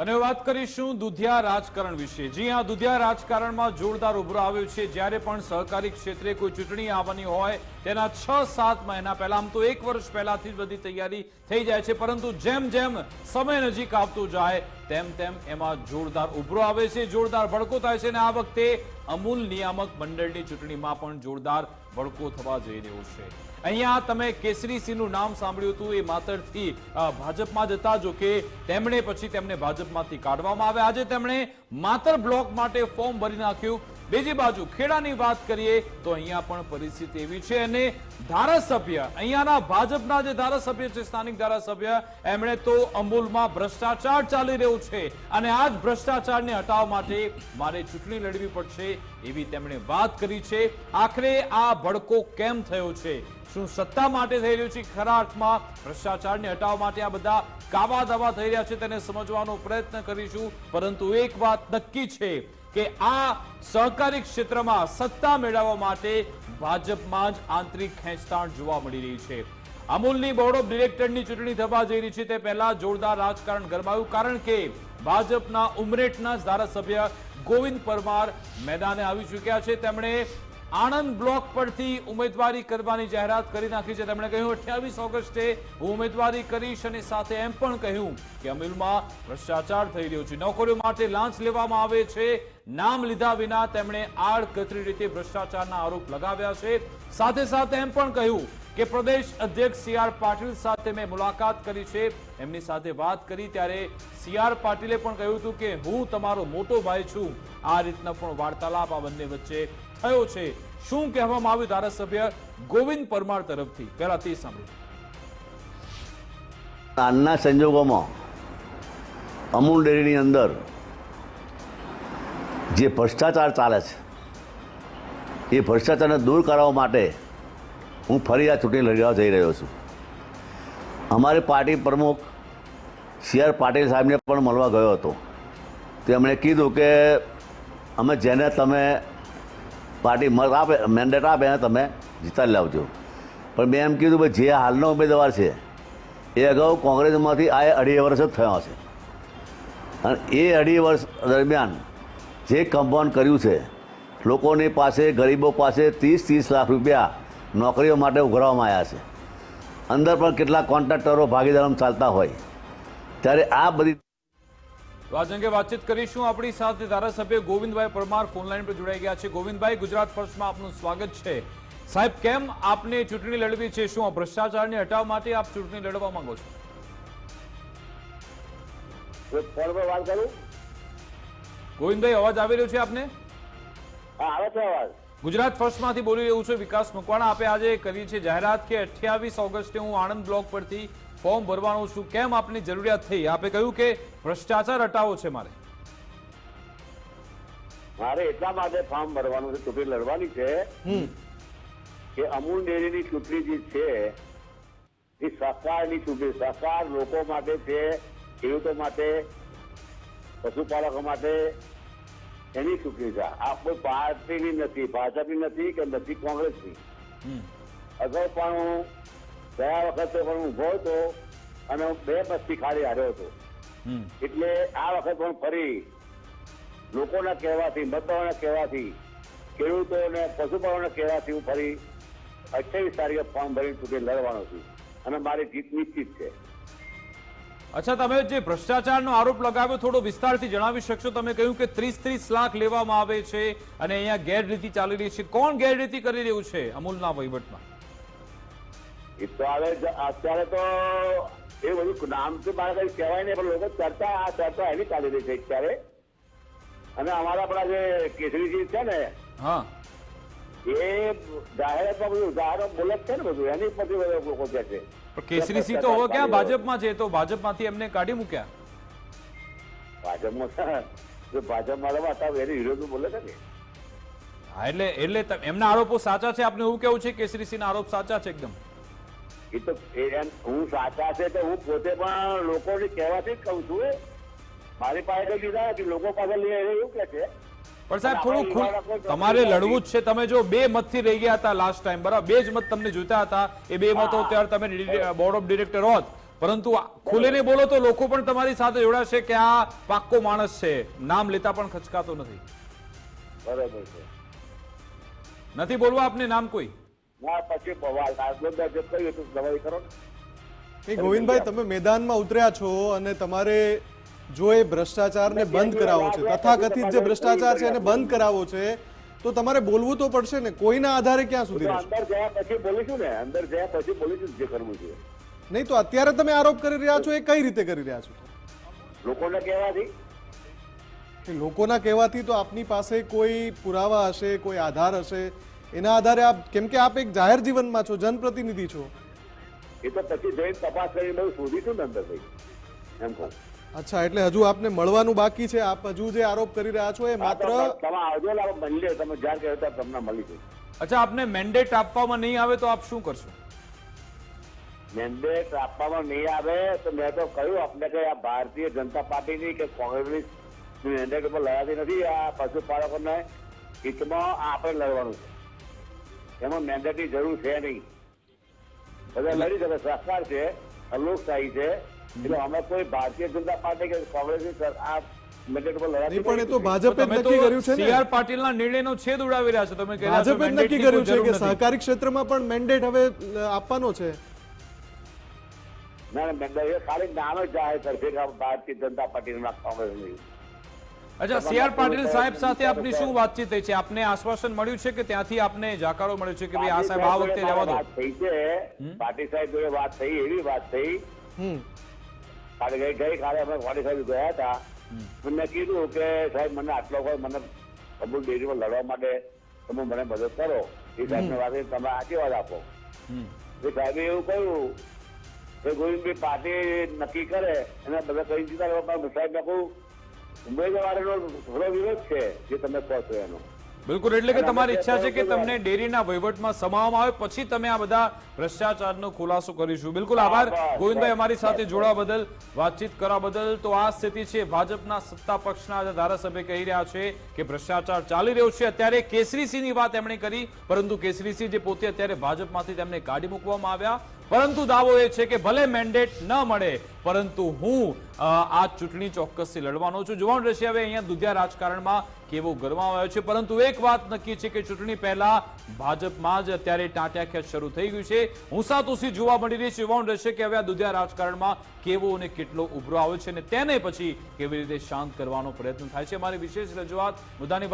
અને વાત કરીશું દુધિયા રાજકારણ વિશે. જી હા, દુધિયા રાજકારણમાં જોરદાર ઉભરો આવ્યો છે. જ્યારે પણ સહકારી ક્ષેત્રે કોઈ ચૂંટણી આવવાની હોય, તેના છ, સાત મહિના પહેલા, આમ તો એક વર્ષ પહેલાથી જ બધી તૈયારી થઈ જાય છે. પરંતુ જેમ જેમ સમય નજીક આવતો જાય, તેમ તેમ એમાં જોરદાર ઉભરો આવે છે. જોરદાર ભડકો થાય છે. અને આ વખતે અમૂલ નિયામક મંડળની ચૂંટણીમાં પણ જોરદાર ભડકો થવા જઈ રહ્યો છે. અહીંયા તમે કેસરી સિંહનું નામ સાંભળ્યું હતું, એ માતરથી ભાજપમાં જતા જો કે તેમણે પછી તેમને ભાજપમાંથી કાઢવામાં આવ્યા. આજે તેમણે માતર બ્લોક માટે ફોર્મ ભરી નાખ્યું. બીજી બાજુ ખેડાની વાત કરીએ તો અહીંયા પણ પરિસ્થિતિ એવી છે અને ધારાસભ્ય, અહીંયાના ભાજપના જે ધારાસભ્ય છે, સ્થાનિક ધારાસભ્ય, એમણે તો અમૂલમાં ભ્રષ્ટાચાર ચાલી રહ્યો છે અને આ જ ભ્રષ્ટાચારને હટાવવા માટે મારે ચૂંટણી લડવી પડશે એવી તેમણે વાત કરી છે. આખરે આ ભડકો કેમ થયો છે? શું સત્તા માટે થઈ રહ્યું છે? ખરા અર્થમાં ભ્રષ્ટાચારને હટાવવા માટે આ બધા કાવા દાવા થઈ રહ્યા છે તેને સમજવાનો પ્રયત્ન કરીશું. પરંતુ એક વાત નક્કી છે કે આ સહકારી ક્ષેત્રમાં સત્તા મેળવવા માટે ભાજપમાં જ આંતરિક ખેંચતાણ જોવા મળી રહી છે. અમૂલની બોર્ડ ઓફ ડિરેક્ટરની ચૂંટણી થવા જઈ રહી છે તે પહેલા જોરદાર રાજકારણ ગરમાયું કારણ કે ભાજપના ઉમરેઠના ધારાસભ્ય ગોવિંદ પરમાર મેદાને આવી ચૂક્યા છે. તેમણે આણંદ બ્લોક પરથી ઉમેદવારી કરવાની જાહેરાત કરી નાખી છે. તેમણે કહ્યું, અઠ્યાવીસ ઓગસ્ટે હું ઉમેદવારી કરીશ અને સાથે એમ પણ કહ્યું કે અમૂલમાં ભ્રષ્ટાચાર થઈ રહ્યો છે. નોકરીઓ માટે લાંચ લેવામાં આવે છે. નામ લીધા વિના તેમણે આડકતરી રીતે ભ્રષ્ટાચારના આરોપ લગાવ્યા છે. સાથે સાથે એમ પણ કહ્યું કે પ્રદેશ અધ્યક્ષ સી આર પાટીલ સાથે મેં મુલાકાત કરી છે. એમની સાથે વાત કરી ત્યારે સી આર પાટીલે પણ કહ્યું હતું કે હું તમારો મોટો ભાઈ છું. આ રીતના પણ વાર્તાલાપ આ બંને વચ્ચે થયો છે. શું કહેવામાં આવ્યું? ધારાસભ્ય ગોવિંદ પરમાર તરફથી. પહેલા તે સાંભળ્યું આજના સંજોગોમાં અમૂલ ડેરીની અંદર જે ભ્રષ્ટાચાર ચાલે છે, એ ભ્રષ્ટાચારને દૂર કરવા માટે હું ફરી આ ચૂંટણી લડવા જઈ રહ્યો છું. અમારી પાર્ટી પ્રમુખ સી આર પાટીલ સાહેબને પણ મળવા ગયો હતો. તેમણે કીધું કે અમે જેને તમે પાર્ટી મત આપે મેન્ડેટ આપે એને તમે જીતાડી લાવજો. પણ મેં એમ કીધું, ભાઈ, જે હાલનો ઉમેદવાર છે, એ અગાઉ કોંગ્રેસમાંથી આ અઢી વર્ષ જ થયો છે અને એ અઢી વર્ષ દરમિયાન જે કમ્પાઉન્ડ કર્યું છે, લોકોની પાસે, ગરીબો પાસે ત્રીસ ત્રીસ લાખ રૂપિયા નોકરીઓ માટે ઉઘરાવવામાં આવ્યા છે. અંદર પણ કેટલાક કોન્ટ્રાક્ટરો ભાગીદારો ચાલતા હોય. ત્યારે આ બધી તો આજ અંગે વાતચીત કરીશું. આપણી સાથે ધારાસભ્ય ગોવિંદભાઈ પરમાર ફોનલાઈન પર જોડાઈ ગયા છે. ગોવિંદભાઈ ગુજરાત ફર્સ્ટમાં આપનું સ્વાગત છે. સાહેબ કેમ આપને ચૂંટણી લડવી છે? શું ભ્રષ્ટાચારને હટાવવા માટે આપ ચૂંટણી લડવા માંગો છો? ગોવિંદભાઈ અવાજ આવી રહ્યો છે આપને? આવે છે અવાજ. ગુજરાત ફર્સ્ટમાંથી બોલી રહ્યું છું વિકાસ મકવાણા. આપે આજે કરી છે જાહેરાત કે અઠ્યાવીસ ઓગસ્ટે હું આણંદ બ્લોક પરથી ફોર્મ ભરવાનું છું. કેમ આપની જરૂરિયાત થઈ? આપે કહ્યું કે ભ્રષ્ટાચાર હટાવો છે મારે. મારે એટલા માટે ફોર્મ ભરવાનું છે. ચૂંટણી લડવાની છે કે અમૂલ ડેરીની ચૂંટણી જે છે એ સહકારની ચૂંટણી સહકાર લોકો માટે છે ખેડૂતો માટે પશુપાલકો માટે એની ચૂંટણી છે. આ કોઈ પાર્ટીની નથી ભાજપની નથી કે નથી કોંગ્રેસની. અગાઉ પણ ગયા વખતે પણ હું ઊભો હતો અને હું બે બસથી ખાલી હાર્યો હતો. એટલે આ વખત પણ ફરી લોકોના કહેવાથી મતદારોના કહેવાથી ખેડૂતોને પશુપાલકોના કહેવાથી હું ફરી અઠ્યાવીસ તારીખે ફોર્મ ભરી ચૂંટણી લડવાનો છું. અને મારી જીત નિશ્ચિત છે. અચ્છા તમે જે ભ્રષ્ટાચારનો આરોપ લગાવ્યો થોડો વિસ્તારથી જણાવી શકશો? તમે કહ્યું કે ત્રીસ ત્રીસ લાખ લેવામાં આવે છે અને અહીંયા ગેરરીતિ ચાલી રહી છે. કોણ ગેરરીતિ કરી રહ્યું છે અમૂલના વહીવટમાં? એ તો હવે અત્યારે તો એ બધું નામ તો મારે કઈ કહેવાય નહીં પણ લોકો ચર્ચા આ ચર્ચા એની ચાલી રહી છે અત્યારે. અને અમારા આપણા જે કેસરીજી છે ને હા. એ જાહેરાતમાં બધું જાહેરાત બોલે છે ને બધું એની પછી બધા લોકો કહે છે. કેસરીસિંહ તો હવે ક્યાં ભાજપમાં છે? તો ભાજપમાંથી એમને કાઢી મૂક્યા. ભાજપમાં ભાજપમાં રહેવા હતા એની વિરોધ બોલે છે ને. હા એટલે એટલે ત- એમના આરોપો સાચા છે? આપને એવું કેવું છે? કેસરીસિંહના આરોપ સાચા છે એકદમ? એ તો હું સાચા છે તો હું પોતે પણ લોકોને કહેવાથી જ કહું છું. મારી પાસે કઈ લીધા નથી લોકો પાસે લઈ એવું કે છે. પણ સાહેબ થોડું તમારે લડવું જ છે. તમે જો બે મતથી રહી ગયા હતા લાસ્ટ ટાઈમ બરાબર? બે જ મત તમને જોતા હતા. એ બે મતો ત્યારે તમે બોર્ડ ઓફ ડિરેક્ટર હોત. પરંતુ ખુલીને બોલો તો લોકો પણ તમારી સાથે જોડાશે કે આ પાક્કો માણસ છે. નામ લેતા પણ ખચકાતો નથી. બરાબર છે. નથી બોલવા આપને નામ કોઈ? ના પછી બવાલ આટલો કહ્યું તો દવાઈ કરો ને. એ ગોવિંદભાઈ તમે મેદાનમાં ઉતર્યા છો અને તમારે જો એ ભ્રષ્ટાચારને બંધ કરાવવો છે તથાકથિત જે ભ્રષ્ટાચાર છે એને બંધ કરાવવો છે તો તમારે બોલવું તો પડશે ને કોઈના આધારે ક્યાં સુધી અંદર ગયા પછી બોલીશું ને અંદર ગયા પછી બોલીશું જે કરવું છે. નહીં તો અત્યારે તમે આરોપ કરી રહ્યા છો એ કઈ રીતે કરી રહ્યા છો? લોકોને કહેવાથી? લોકોના કહેવાથી તો આપની પાસે કોઈ પુરાવા હશે કોઈ આધાર હશે એના આધારે આપ કેમ કે આપ એક જાહેર જીવનમાં છો જનપ્રતિનિધિ છો. એ તો પછી જઈને તપાસ કરીને શોધી છું ને અંદર ભાઈ એમ કહું. અચ્છા એટલે હજુ આપને મળવાનું બાકી છે. આપ હજુ જે આરોપ કરી રહ્યા છો એ માત્ર તમે આવજો ને આપણે મળીએ તમે જ્યાં કહ્યું ત્યાં તમને મળી જાય અચ્છા આપને મેન્ડેટ આપવામાં નહીં આવે તો આપ શું કરશો? મેન્ડેટ આપવામાં નહીં આવે તો મેં તો કહ્યું આપને કે આ ભારતીય જનતા પાર્ટીની કે કોંગ્રેસની મેન્ડેટ ઉપર લડાતી નથી. આ પશુપાલકોને હિતમાં આપણે લડવાનું છે. એમાં મેન્ડેટની જરૂર છે નહીં. બધા લડી શકે સરકાર છે લોકશાહી છે. એટલે અમે કોઈ ભારતીય જનતા પાર્ટી કે કોંગ્રેસ સર- આ નહીં પણ એ તો ભાજપે તમે તો નક્કી કર્યું છે સી આર ને પાટીલના નિર્ણયનો છેદ ઉડાવી રહ્યા છો. તમે ભાજપે નક્કી કર્યું છે કે સહકારી ક્ષેત્રમાં પણ મેન્ડેટ હવે આપવાનો છે. ના ના મેન્ડેટ ખાલી જ જાહેર કરશે ભારતીય જનતા પાર્ટીના કોંગ્રેસની. અચ્છા સી આર પાટીલ સાહેબ સાથે આપની શું વાતચીત થઈ છે? આપને આશ્વાસન મળ્યું છે કે ત્યાંથી આપને જાકારો મળ્યો છે કે ભાઈ આ સાહેબ આ વખતે જવા દો? થઈ છે. પાટીલ સાહેબ જોડે વાત થઈ એવી વાત થઈ. કાલે ગઈ ગઈ કાલે અમે પાટીલ સાહેબ ગયા હતા. મેં કીધું કે સાહેબ મને આટલો કોઈ મને અમૂલ ડેરીમાં લડવા માટે તમે મને મદદ કરો. એ સાહેબને વાત કરી, તમે આશીર્વાદ આપો. એ સાહેબે એવું કહ્યું કે ગોવિંદભાઈ પાર્ટી નક્કી કરે એને બધા કઈ દીધા સાહેબ મેં કહું ઉમેદવારનો થોડો વિરોધ છે જે તમે કહો છો એનો. બિલકુલ એટલે કે તમારી ઈચ્છા છે કે તમને ડેરીના વહીવટમાં સમાવવામાં આવે પછી તમે આ બધા ભ્રષ્ટાચારનો ખુલાસો કરીશું. બિલકુલ આભાર. ગોવિંદભાઈ અમારી સાથે જોડાવા બદલ વાતચીત કરવા બદલ તો આ સ્થિતિ છે. ભાજપના સત્તા પક્ષના ધારાસભ્ય કહી રહ્યા છે કે ભ્રષ્ટાચાર ચાલી રહ્યો છે. અત્યારે કેસરીસિંહની વાત એમણે કરી પરંતુ કેસરીસિંહ જે પોતે અત્યારે ભાજપમાંથી તેમને કાઢી મૂકવામાં આવ્યા પરંતુ દાવો એ છે કે ભલે મેન્ડેટ ન મળે, પરંતુ હું આ ચૂંટણી ચોક્કસથી લડવાનો છું. જોવાનું રહેશે હવે અહીંયા દુધિયા રાજકારણમાં કેવો ગરમાવો આવ્યો છે. પરંતુ એક વાત નક્કી છે કે ચૂંટણી પહેલા ભાજપમાં જ અત્યારે ટાંટ્યાખ્યાત શરૂ થઈ ગયું છે. હુંસાતુસી જોવા મળી રહી છે જોવાનું રહેશે કે હવે આ દુધિયા રાજકારણમાં કેવો અને કેટલો ઉભરો આવે છે અને તેને પછી કેવી રીતે શાંત કરવાનો પ્રયત્ન થાય છે. અમારી વિશેષ રજૂઆત મુદ્દાની